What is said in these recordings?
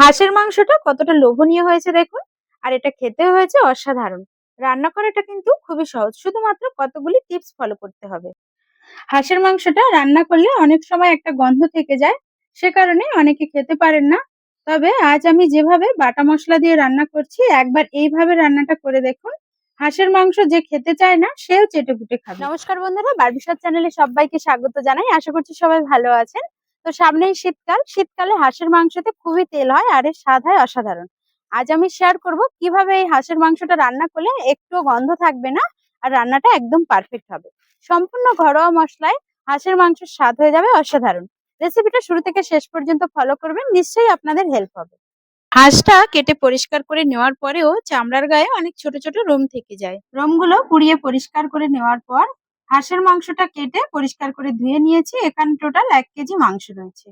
হাঁসের মাংসটা কতটা লোভনীয় হয়েছে দেখুন, আর এটা খেতেও হয়েছে অসাধারণ। রান্না করাটা কিন্তু খুবই সহজ, শুধুমাত্র কতগুলি টিপস ফলো করতে হবে। হাঁসের মাংসটা রান্না করলে অনেক সময় একটা গন্ধ থেকে যায়, সে কারণে অনেকে খেতে পারেন না। তবে আজ আমি যেভাবে বাটা মশলা দিয়ে রান্না করছি, একবার এইভাবে রান্নাটা করে দেখুন। হাঁসের মাংস যে খেতে চায় না, সেও চেটে খাবে। নমস্কার বন্ধুরা বারবিসাদ চ্যানেলে সবাইকে স্বাগত জানাই। আশা করছি সবাই ভালো আছেন। তো সামনেই শীতকাল। শীতকালে হাঁসের মাংসতে খুবই তেল হয় আর এর স্বাদ হয় অসাধারণ। আজ আমি শেয়ার করব কীভাবে এই হাঁসের মাংসটা রান্না করলে একটু গন্ধ থাকবে না আর রান্নাটা একদম পারফেক্ট হবে। সম্পূর্ণ ঘরোয়া মশলায় হাঁসের মাংসের স্বাদ হয়ে যাবে অসাধারণ। রেসিপিটা শুরু থেকে শেষ পর্যন্ত ফলো করবেন, নিশ্চয়ই আপনাদের হেল্প হবে। হাঁসটা কেটে পরিষ্কার করে নেওয়ার পরেও চামড়ার গায়ে অনেক ছোট ছোট রোম থেকে যায়। রোমগুলো পুড়িয়ে পরিষ্কার করে নেওয়ার পর হাঁসের মাংসটা কেটে পরিষ্কার করে ধুয়ে নিয়েছি। এখানে টোটাল এক কেজি মাংস রয়েছে।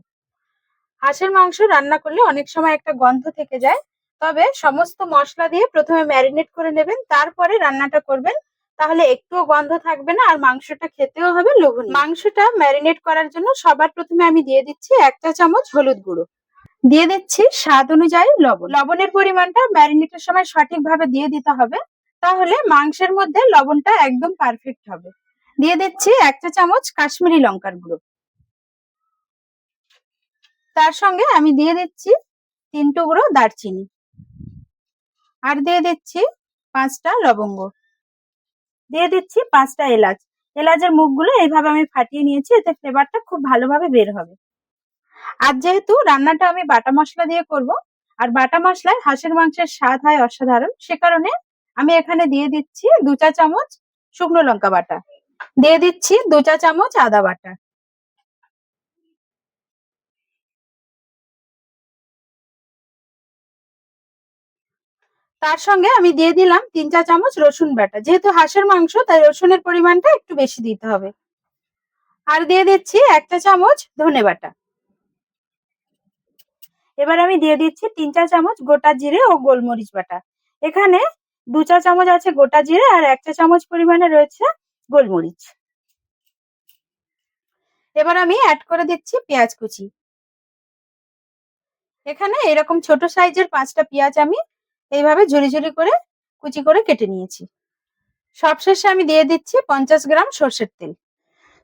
হাঁসের মাংস রান্না করলে অনেক সময় একটা গন্ধ থেকে যায়। তবে সমস্ত মশলা দিয়ে প্রথমে ম্যারিনেট করে নেবেন, তারপরে রান্নাটা করবেন। তাহলে একটুও গন্ধ থাকবে না, আর মাংসটা খেতেও হবে লোভনীয়। মাংসটা ম্যারিনেট করার জন্য সবার প্রথমে আমি দিয়ে দিচ্ছি এক চা চামচ হলুদ গুঁড়ো। দিয়ে দিচ্ছি স্বাদ অনুযায়ী লবণ। লবণের পরিমাণটা ম্যারিনেটের সময় সঠিকভাবে দিয়ে দিতে হবে। তাহলে মাংসের মধ্যে লবণটা একদম পারফেক্ট হবে। দিয়ে দিচ্ছি এক চা চামচ কাশ্মীরি লঙ্কার গুঁড়ো। তার সঙ্গে আমি দিয়ে দিচ্ছি তিন টুকরো দারচিনি। আর দিয়ে দিচ্ছি পাঁচটা লবঙ্গ। দিয়ে দিচ্ছি পাঁচটা এলাচ। এলাচের মুখগুলো এইভাবে আমি ফাটিয়ে নিয়েছি, এতে ফ্লেভারটা খুব ভালোভাবে বের হবে। আর যেহেতু রান্নাটা আমি বাটা মশলা দিয়ে করব, আর বাটা মশলায় হাঁসের মাংসের স্বাদ হয় অসাধারণ, সে কারণে আমি এখানে দিয়ে দিচ্ছি দু চা চামচ শুকনো লঙ্কা বাটা। দিয়ে দিচ্ছি দু চা চামচ আদা বাটা। তার সঙ্গে আমি দিয়ে দিলাম তিন চা চামচ রসুন বাটা। যেহেতু হাঁসের মাংস, তাই রসুনের পরিমাণটা একটু বেশি দিতে হবে। আর দিয়ে দিচ্ছি একটা চামচ ধনে বাটা। এবার আমি দিয়ে দিচ্ছি তিন চা চামচ গোটা জিরে ও গোলমরিচ বাটা। এখানে দু চা চামচ আছে গোটা জিরে আর এক চা চামচ পরিমাণে রয়েছে গোলমরিচ। এবার আমি অ্যাড করে দিচ্ছি পেঁয়াজ কুচি। এখানে এরকম ছোট সাইজের পাঁচটা পেঁয়াজ আমি এইভাবে ঝুরি ঝুরি করে কুচি করে কেটে নিয়েছি। সবশেষে আমি দিয়ে দিচ্ছি পঞ্চাশ গ্রাম সর্ষের তেল।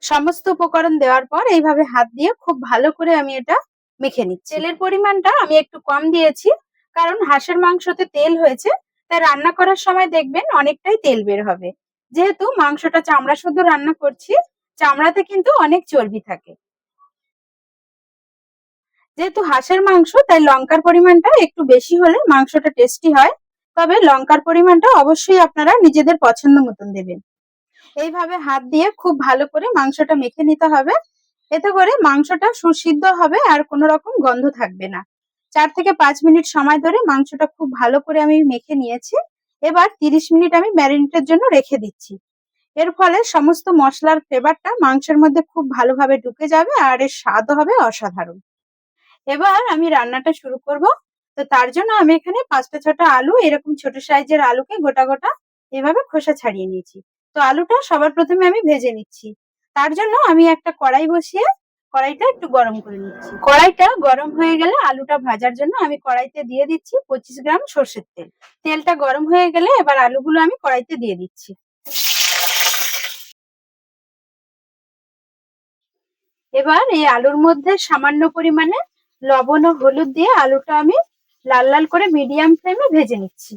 সমস্ত উপকরণ দেওয়ার পর এইভাবে হাত দিয়ে খুব ভালো করে আমি এটা মেখে নিচ্ছি। তেলের পরিমাণটা আমি একটু কম দিয়েছি, কারণ হাঁসের মাংসতে তেল হয়েছে, তাই রান্না করার সময় দেখবেন অনেকটাই তেল বের হবে। যেহেতু মাংসটা চামড়া শুধু রান্না করছি, চামড়াতে কিন্তু অনেক চর্বি থাকে। যেহেতু হাঁসের মাংস, তাই লঙ্কার পরিমাণটা একটু বেশি হলে মাংসটা টেস্টি হয়। তবে লঙ্কার পরিমাণটা অবশ্যই আপনারা নিজেদের পছন্দ মতন দেবেন। এইভাবে হাত দিয়ে খুব ভালো করে মাংসটা মেখে নিতে হবে। এতে করে মাংসটা সুসিদ্ধ হবে আর কোনো রকম গন্ধ থাকবে না। চার থেকে পাঁচ মিনিট সময় ধরে মাংসটা খুব ভালো করে আমি মেখে নিয়েছি। এবার তিরিশ মিনিট আমি ম্যারিনেটের জন্য রেখে দিচ্ছি। এর ফলে সমস্ত মশলার ফ্লেভারটা মাংসের মধ্যে খুব ভালোভাবে ঢুকে যাবে আর এর স্বাদও হবে অসাধারণ। এবার আমি রান্নাটা শুরু করব। তো তার জন্য আমি এখানে পাঁচটা ছটা আলু, এরকম ছোট সাইজের আলুকে গোটা গোটা এভাবে খোসা ছাড়িয়ে নিয়েছি। তো আলুটা সবার প্রথমে আমি ভেজে নিচ্ছি। তার জন্য আমি একটা কড়াই বসিয়ে কড়াইটা একটু গরম করে নিচ্ছি। কড়াইটা গরম হয়ে গেলে আলুটা ভাজার জন্য আমি কড়াইতে দিয়ে দিচ্ছি পঁচিশ গ্রাম সর্ষের তেল। তেলটা গরম হয়ে গেলে এবার আলুগুলো আমি কড়াইতে দিয়ে দিচ্ছি। এবার এই আলুর মধ্যে সামান্য পরিমাণে লবণ ও হলুদ দিয়ে আলুটা আমি লাল লাল করে মিডিয়াম ফ্লেমে ভেজে নিচ্ছি।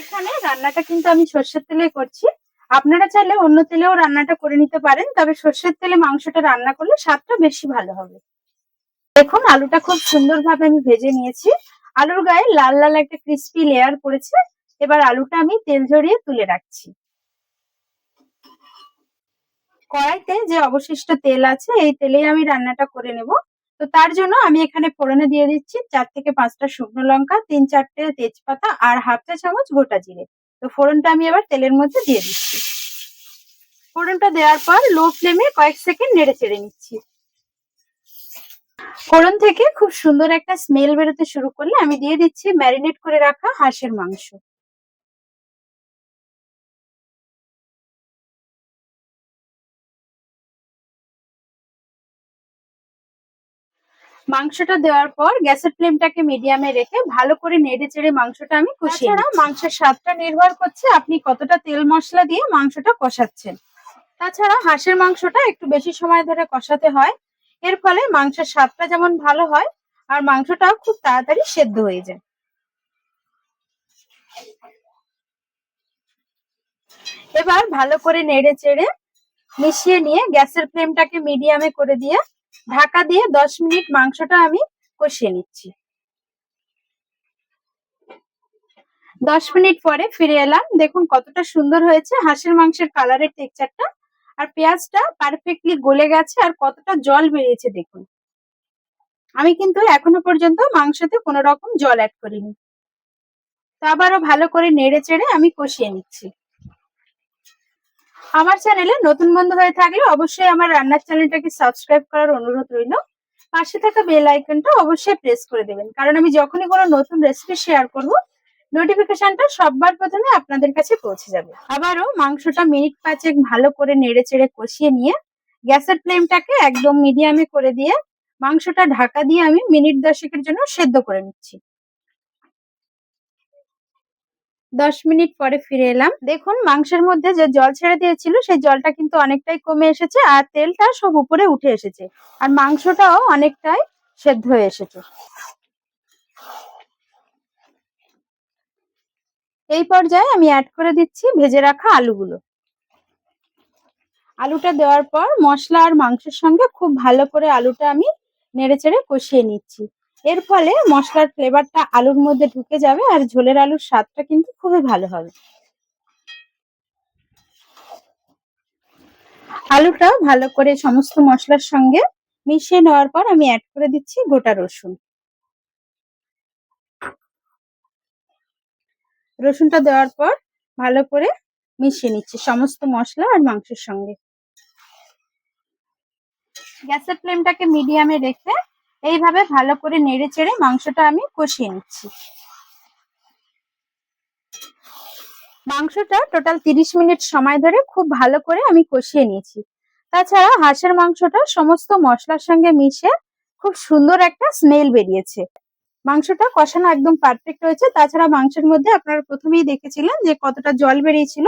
এখানে রান্নাটা কিন্তু আমি সর্ষের তেলে করছি। আপনারা চাইলে অন্য তেলেও রান্নাটা করে নিতে পারেন, তবে সর্ষের তেলে মাংসটা রান্না করলে স্বাদটা বেশি ভালো হবে। দেখুন, আলুটা খুব সুন্দরভাবে আমি ভেজে নিয়েছি। আলুর গায়ে লাল লাল একটা ক্রিস্পি লেয়ার পড়েছে। এবার আলুটা আমি তেল ঝরিয়ে তুলে রাখছি। কড়াইতে যে অবশিষ্ট তেল আছে, এই তেলেই আমি রান্নাটা করে নেব। তো তার জন্য আমি এখানে ফোড়নে দিয়ে দিচ্ছি চার থেকে পাঁচটা শুকনো লঙ্কা, তিন চারটে তেজপাতা আর হাফ চা চামচ গোটা জিরে। তো ফোড়নটা আমি এবার তেলের মধ্যে দিয়ে দিচ্ছি। ফোড়নটা দেওয়ার পর লো ফ্লেমে কয়েক সেকেন্ড নেড়ে চেড়ে নিচ্ছি। ফোড়ন থেকে খুব সুন্দর একটা স্মেল বেরোতে শুরু করলে আমি দিয়ে দিচ্ছি ম্যারিনেট করে রাখা হাঁসের মাংস। মাংসটা দেওয়ার পর গ্যাসের ফ্লেমটাকে মিডিয়ামে রেখে ভালো করে নেড়ে চেড়ে মাংসটা আমি কষিয়ে নিই। মাংসের স্বাদটা নির্ভর করছে আপনি কতটা তেল মশলা দিয়ে মাংসটা কষাচ্ছেন। তাছাড়া হাঁসের মাংসটা একটু বেশি সময় ধরে কষাতে হয়। এর ফলে মাংসের স্বাদটা যেমন ভালো হয় আর মাংসটাও খুব তাড়াতাড়ি সেদ্ধ হয়ে যায়। এবার ভালো করে নেড়ে চেড়ে মিশিয়ে নিয়ে গ্যাসের ফ্লেমটাকে মিডিয়ামে করে দিয়ে ঢাকা দিয়ে দশ মিনিট মাংসটা আমি কষিয়ে নিচ্ছি। দশ মিনিট পরে ফিরে এলাম। দেখুন কতটা সুন্দর হয়েছে। হাঁসের মাংসের কালারের টেক্সচারটা আর পেঁয়াজটা পারফেক্টলি গলে গেছে আর কতটা জল বেরিয়েছে দেখুন। আমি কিন্তু এখনও পর্যন্ত মাংসতে কোনো রকম জল অ্যাড করিনি। তো আবারও ভালো করে নেড়ে চেড়ে আমি কষিয়ে নিচ্ছি। আমার চ্যানেলে নতুন বন্ধু হয়ে থাকলে অবশ্যই আমার রান্নার চ্যানেলটাকে সাবস্ক্রাইব করার অনুরোধ রইল। পাশে থাকা বেল আইকনটা অবশ্যই প্রেস করে দেবেন। কারণ আমি যখনই কোনো নতুন রেসিপি শেয়ার করব নোটিফিকেশনটা সববার প্রথমে আপনাদের কাছে পৌঁছে যাবে। আবারও মাংসটা মিনিট পাঁচেক ভালো করে নেড়ে চেড়ে কষিয়ে নিয়ে গ্যাসের ফ্লেমটাকে একদম মিডিয়ামে করে দিয়ে মাংসটা ঢাকা দিয়ে আমি মিনিট দশেকের জন্য সেদ্ধ করে নিচ্ছি। দশ মিনিট পরে ফিরে এলাম। দেখুন, মাংসের মধ্যে যে জল ছেড়ে দিয়েছিল, সেই জলটা কিন্তু অনেকটাই কমে এসেছে আর তেলটা সব উপরে উঠে এসেছে। আর মাংসটাও অনেকটাই সেদ্ধ হয়ে এসেছে। এই পর্যায়ে আমি অ্যাড করে দিচ্ছি ভেজে রাখা আলুগুলো। আলুটা দেওয়ার পর মশলা আর মাংসের সঙ্গে খুব ভালো করে আলুটা আমি নেড়ে চেড়ে কষিয়ে নিচ্ছি। এর ফলে মশলার ফ্লেভারটা আলুর মধ্যে ঢুকে যাবে আর ঝোলের আলুর স্বাদটা কিন্তু খুবই ভালো হবে। আলুটা ভালো করে সমস্ত মশলার সঙ্গে মিশিয়ে নেওয়ার পর আমি অ্যাড করে দিচ্ছি গোটা রসুন। রসুনটা দেওয়ার পর ভালো করে মিশিয়ে নিচ্ছি সমস্ত মশলা আর মাংসের সঙ্গে। গ্যাসের ফ্লেমটাকে মিডিয়ামে রেখে এইভাবে ভালো করে নেড়ে চেড়ে মাংসটা আমি কষিয়ে নিচ্ছি। মাংসটা টোটাল তিরিশ মিনিট সময় ধরে খুব ভালো করে আমি কষিয়ে নিয়েছি। তাছাড়া হাঁসের মাংসটা সমস্ত মশলার সঙ্গে মিশে খুব সুন্দর একটা স্মেল বেরিয়েছে। মাংসটা কষানো একদম পারফেক্ট হয়েছে। তাছাড়া মাংসের মধ্যে আপনারা প্রথমেই দেখেছিলেন যে কতটা জল বেরিয়েছিল।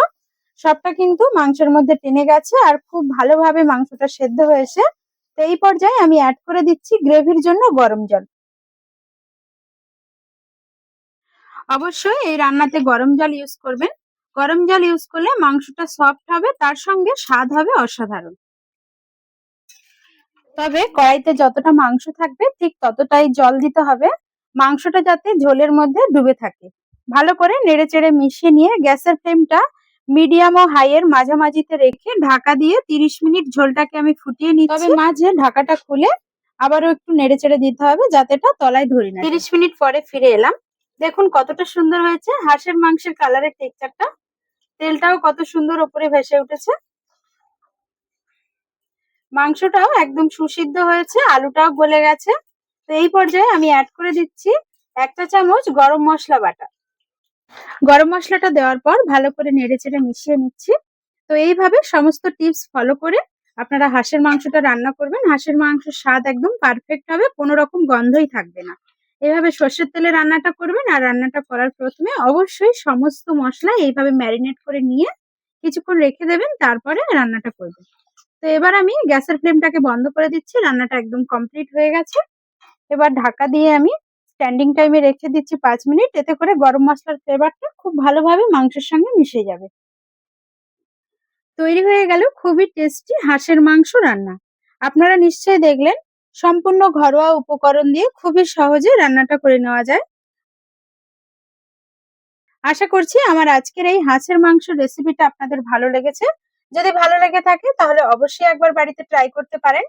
সবটা কিন্তু মাংসের মধ্যে টেনে গেছে আর খুব ভালোভাবে মাংসটা সেদ্ধ হয়েছে। তো এই পর্যায়ে আমি অ্যাড করে দিচ্ছি গ্রেভির জন্য গরম জল। অবশ্যই এই রান্নাতে গরম জল ইউজ করবেন। গরম জল ইউজ করলে মাংসটা সফট হবে, তার সঙ্গে স্বাদ হবে অসাধারণ। তবে কড়াইতে যতটা মাংস থাকবে, ঠিক ততটাই জল দিতে হবে। মাংসটা যাতে ঝোলের মধ্যে ডুবে থাকে। ভালো করে নেড়ে চেড়ে মিশিয়ে নিয়ে গ্যাসের ফ্লেমটা মিডিয়াম ও হাই এর মাঝামাঝিতে রেখে ঢাকা দিয়ে তিরিশ মিনিট ঝোলটাকে আমি ফুটিয়ে নিই তবে মাঝে ঢাকাটা খুলে আবারও একটু নেড়ে চেড়ে দিতে হবে যাতে এটা তলায় ধরি না তিরিশ মিনিট পরে ফিরে এলাম। দেখুন কতটা সুন্দর হয়েছে। হাঁসের মাংসের কালারের টেক্সচারটা তেলটাও কত সুন্দর ওপরে ভেসে উঠেছে। মাংসটাও একদম সুসিদ্ধ হয়েছে আলুটাও গলে গেছে। তো এই পর্যায়ে আমি অ্যাড করে দিচ্ছি একটা চামচ গরম মশলা বাটা। গরম মশলাটা দেওয়ার পর ভালো করে নেড়ে চেড়ে মিশিয়ে নিচ্ছি। তো এইভাবে সমস্ত টিপস ফলো করে আপনারা হাঁসের মাংসটা রান্না করবেন। হাঁসের মাংসের স্বাদ একদম পারফেক্ট হবে, কোনো রকম গন্ধই থাকবে না। এইভাবে সর্ষের তেলে রান্নাটা করবেন আর রান্নাটা করার প্রথমে অবশ্যই সমস্ত মশলা এইভাবে ম্যারিনেট করে নিয়ে কিছুক্ষণ রেখে দেবেন, তারপরে রান্নাটা করবেন। তো এবার আমি গ্যাসের ফ্লেমটাকে বন্ধ করে দিচ্ছি, রান্নাটা একদম কমপ্লিট হয়ে গেছে। এবার ঢাকা দিয়ে আমি স্ট্যান্ডিং টাইমে রেখে দিচ্ছি পাঁচ মিনিট, এতে করে গরম মশলার ফ্লেভারটা খুব ভালোভাবে মাংসের সঙ্গে মিশে যাবে। তৈরি হয়ে গেল খুবই টেস্টি হাঁসের মাংস রান্না। আপনারা নিশ্চয়ই দেখলেন, সম্পূর্ণ ঘরোয়া উপকরণ দিয়ে খুবই সহজে রান্নাটা করে নেওয়া যায়। আশা করছি আমার আজকের এই হাঁসের মাংস রেসিপিটা আপনাদের ভালো লেগেছে। যদি ভালো লেগে থাকে, তাহলে অবশ্যই একবার বাড়িতে ট্রাই করতে পারেন।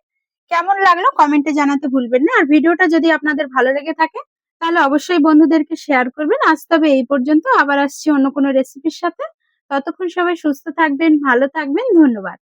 কেমন লাগল কমেন্টে জানাতে ভুলবেন না। আর ভিডিওটা যদি আপনাদের ভালো লেগে থাকে তাহলে অবশ্যই বন্ধুদেরকে শেয়ার করবেন। আজ তবে এই পর্যন্ত। আবার আসছি অন্য কোনো রেসিপির সাথে। ততক্ষণ সবাই সুস্থ থাকবেন, ভালো থাকবেন। ধন্যবাদ।